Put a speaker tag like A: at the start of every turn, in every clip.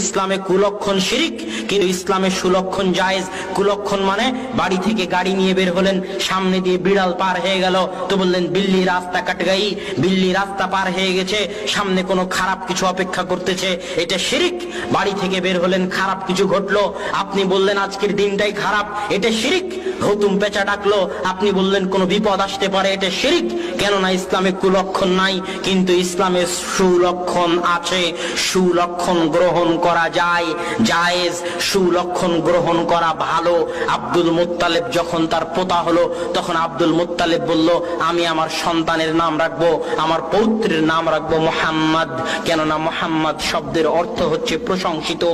A: ইসলামে কুলক্ষণ শিরিক, কিন্তু ইসলামে সুলক্ষণ জায়েজ। কুলক্ষণ মানে বাড়ি থেকে গাড়ি নিয়ে বের হলেন, সামনে দিয়ে বিড়াল পার হয়ে গেল। তো বললেন, বিল্লি রাস্তা কাট গাই বিল্লি রাস্তা পার হয়ে গেছে, সামনে কোনো খারাপ কিছু অপেক্ষা করতেছে। এটা শিরিক, বাড়ি থেকে বের হলেন, খারাপ কিছু ঘটলো। আপনি বললেন, আজকের দিনটাই খারাপ, এটা শিরিক। হুতুম পেঁচা ডাকলো, আপনি বললেন, কোনো বিপদ আসতে পারে, এটা শিরিক। কেননা ইসলামে কুলক্ষণ নাই, কিন্তু ইসলামে সুলক্ষণ আছে। সুলক্ষণ গ্রহণ করা যায়। জায়েজ সুলক্ষণ গ্রহণ করা ভালো। আব্দুল মুত্তালেব যখন তার পোতা হলো, তখন আব্দুল মুত্তালেব বলল, আমি আমার সন্তানের নাম রাখব, আমার পৌত্রের নাম রাখব মোহাম্মদ। কেননা মোহাম্মদ শব্দের অর্থ হচ্ছে প্রশংসিত।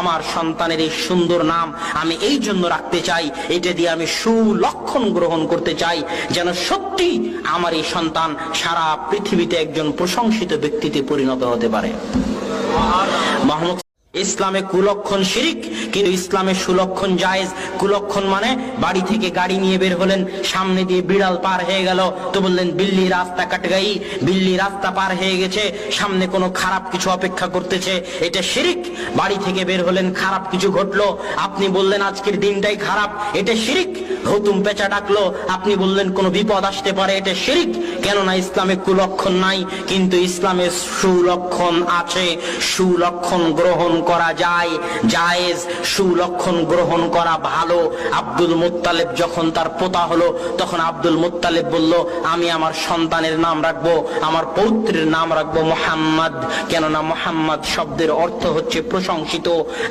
A: আমার সন্তানের এই সুন্দর নাম আমি এই জন্য রাখতে চাই, এটা দিয়ে আমি সুলক্ষণ গ্রহণ করতে চাই, যেন সত্যি আমার এই সন্তান সারা পৃথিবীতে একজন প্রশংসিত ব্যক্তিতে পরিণত হতে পারে। মোহাম্মদ ইসলামে কুলক্ষণ শিরিক, কিন্তু ইসলামে সুলক্ষণ জায়েজ। কুলক্ষণ মানে বাড়ি থেকে গাড়ি নিয়ে বের হলেন, সামনে দিয়ে বিড়াল পার হয়ে গেল। তো বললেন, বিল্লি রাস্তা কাট গাই বিল্লি রাস্তা পার হয়ে গেছে, সামনে কোনো খারাপ কিছু অপেক্ষা করতেছে। এটা শিরিক, বাড়ি থেকে বের হলেন, খারাপ কিছু ঘটলো। আপনি বললেন, আজকের দিনটাই খারাপ, এটা শিরিক। হুতুম পেঁচা ডাকলো, আপনি বললেন, কোনো বিপদ আসতে পারে, এটা শিরিক। কেননা ইসলামে কুলক্ষণ নাই, কিন্তু ইসলামে সুলক্ষণ আছে। সুলক্ষণ গ্রহণ করা যায়। জায়েজ সুলক্ষণ গ্রহণ করা ভালো। আব্দুল মুত্তালেব যখন তার পোতা হলো, তখন আব্দুল মুত্তালেব বলল, আমি আমার সন্তানের নাম রাখব, আমার পৌত্রের নাম রাখব মোহাম্মদ। কেননা মোহাম্মদ শব্দের অর্থ হচ্ছে প্রশংসিত।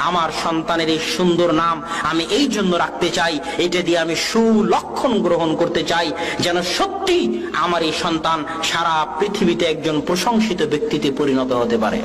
A: আমার সন্তানের এই সুন্দর নাম আমি এই জন্য রাখতে চাই, এটা দিয়ে আমি সুলক্ষণ গ্রহণ করতে চাই, যেন সত্যি আমার এই সন্তান সারা পৃথিবীতে একজন প্রশংসিত ব্যক্তিতে পরিণত হতে পারে।